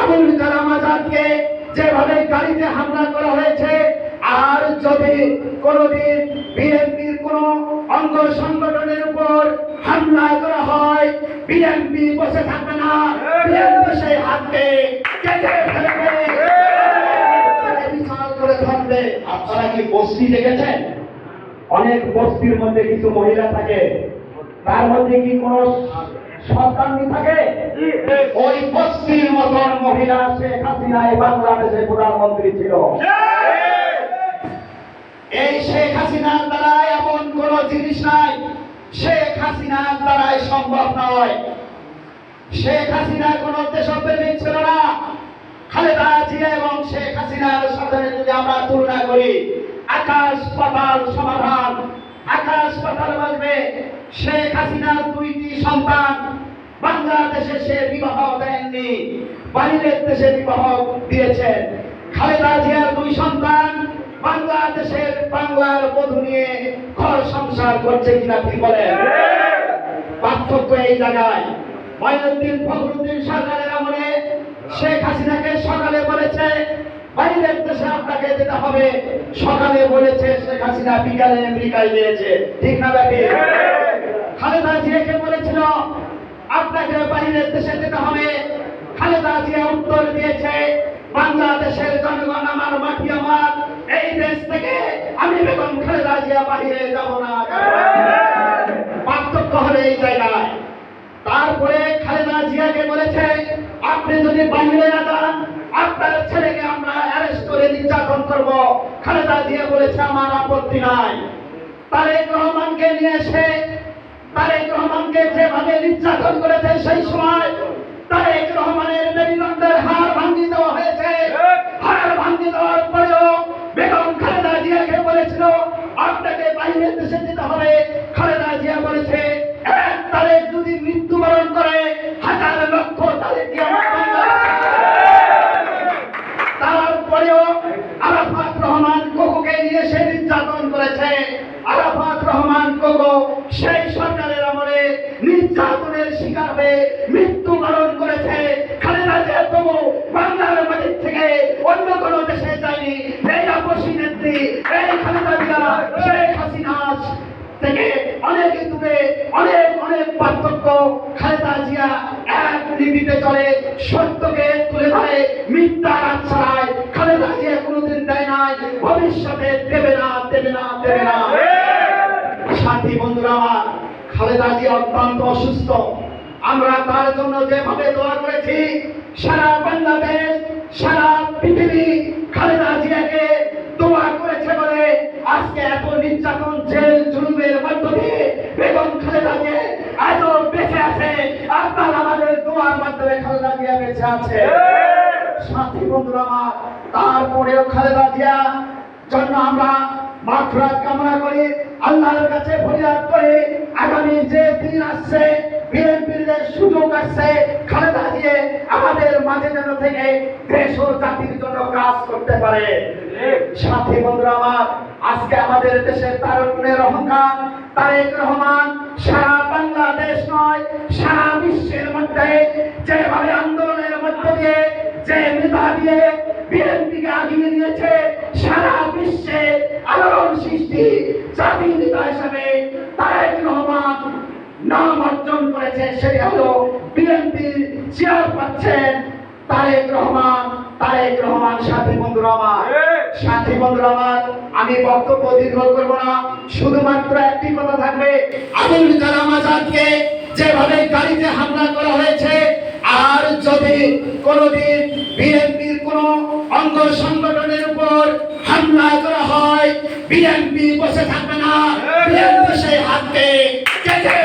আবুল কালাম আজাদকে যেভাবে গাড়িতে হামলা করা হয়েছে, আর যদি কোনদিন বিএনপির কোন অঙ্গ সংগঠনের উপর হামলা করা হয়, বিএনপি বসে থাকবে না। সেই হাতকে কেটে ফেলবে। আপনারা কি বস্তি দেখেছেন? অনেক বস্তির মধ্যে কিছু মহিলা থাকে। তার মধ্যে কি কোন সন্তানই থাকে। ওই বস্তির মতন মহিলা শেখ হাসিনা এই বাংলাদেশের প্রধানমন্ত্রী ছিল। এই শেখ হাসিনার দ্বারা এমন কোন জিনিস নাই। শেখ হাসিনার দ্বারাই সম্ভব নয়। শেখ হাসিনা কোন দেশপ্রেমিক ছিল না। খালেদা জিয়া এবং শেখ হাসিনার সাথে যদি আমরা তুলনা করি, আকাশ পাতাল সমাধান। আকাশ পাতাল বাজবে শেখ হাসিনার দুইটি সন্তান বাংলাদেশে সে বিবাহ দেননি, বাইরের দেশে বিবাহ দিয়েছেন। খালেদা জিয়ার দুই সন্তান বাংলাদেশের বাংলার বধূ নিয়ে ঘর সংসার করছে কিনা ঠিক বলেন। পার্থক্য এই জায়গায়। মঈনুদ্দিন ফখরুদ্দিন সরকারের আমলে শেখ হাসিনাকে সকালে বলেছে, বাইরের দেশে আপনাকে যেতে হবে। সকালে বলেছে, শেখ হাসিনা বিকালে আমেরিকায় গিয়েছে। ঠিক না ব্যাপী খালেদা জিয়াকে বলেছিল আপনাকে বাইরের দেশে যেতে হবে। খালেদা জিয়া উত্তর দিয়েছে, বাংলাদেশের জনগণ আমার মাটি, আমার এই দেশ থেকে আমি বেগম খালেদা জিয়া বাহিরে যাব না। পার্থক্য হলো এই জায়গায়। তারপরে খালেদা জিয়াকে বলেছে, আপনি যদি বাইরে না যান, আপনার ছেলেকে আমরা অ্যারেস্ট করে নির্যাতন করব। খালেদা জিয়া বলেছে, আমার আপত্তি নাই। তারেক রহমানকে নিয়ে এসে তারেক রহমানকে যেভাবে নির্যাতন করেছে সেই সময় তারেক রহমানের মেরুদণ্ডের হাড় ভাঙিয়ে দেওয়া হয়েছে। হাড় ভাঙিয়ে দেওয়ার পরেও বেগম খালেদা জিয়াকে বলেছিল, আপনাকে বাইরের দেশে যেতে হবে। খালেদা জিয়া বলেছে তারেক যদি মৃত্যুবরণ করে, হাজার লক্ষ বাংলাদেশে তারপরেও আরাফাত রহমান কোকোকে নিয়ে সে নির্যাতন করেছে। আরাফাত রহমান কোকো নির্যাতনের শিকার হয়ে মৃত্যুবরণ করেছে। খালেদা জিয়া তবু বাংলার মাটির থেকে অন্য কোন দেশে যায়নি। এই আপসী নেত্রী এই খালেদা জিয়া শেখ হাসিনা থেকে অনেক দূরে অনেক অনেক পার্থক্য খালেদা জিয়া এক নীতিতে চলে সত্যকে তুলে ধরে মিথ্যা রাত ছড়ায় খালেদা জিয়া কোনোদিন দেয় নাই ভবিষ্যতে দেবে না দেবে না দেবে না। সাথী বন্ধুরা আমার খালেদা জিয়া অত্যন্ত অসুস্থ। আমরা তার জন্য যেভাবে দোয়া করেছি, সারা বাংলাদেশ, সারা পৃথিবী খালেদা জিয়াকে দোয়া করেছে বলে আজকে এত নির্যাতন, জেল, জুলুমের মধ্য দিয়ে বেগম খালেদা জিয়া এত বেঁচে আছে। আপনার আমাদের দোয়ার মাধ্যমে খালেদা জিয়া বেঁচে আছে। সাথী বন্ধুরা আমার, তারপরেও খালেদা জিয়া, জন্য আমরা মাফরাত কামনা করি, আল্লাহর কাছে ফরিয়াদ করি। আগামী যে দিন আসছে বিএনপির সুযোগ আসছে খালেদা দিয়ে আমাদের মাঝে যেন থেকে দেশ ও জাতির জন্য কাজ করতে পারে। সাথী বন্ধুরা আমার, আজকে আমাদের দেশের তারুণ্যের অহংকার তারেক রহমান সারা বাংলাদেশ নয়, সারা বিশ্বের মধ্যে যেভাবে আন্দোলনের মধ্য দিয়ে, যে নেতা দিয়ে বিএনপিকে আগিয়ে নিয়েছে, সারা বিশ্বে আলোড়ন সৃষ্টি জাতির নেতা হিসাবে নাম অর্জন করেছে সেটি হলো বিএনপির চেয়ার পাচ্ছেন তারেক রহমান। তারেক রহমান, সাথী বন্ধুরা আমার। সাথী বন্ধুরা আমার, আমি বক্তব্য দীর্ঘ করব না। শুধুমাত্র একটি কথা থাকবে, আবুল কালাম আজাদকে যেভাবে গাড়িতে হামলা করা হয়েছে, আর যদি কোনদিন বিএনপির কোন অঙ্গ সংগঠনের উপর হামলা করা হয়, বিএনপি বসে থাকবে না। বিএনপি সেই হাতকে কেটে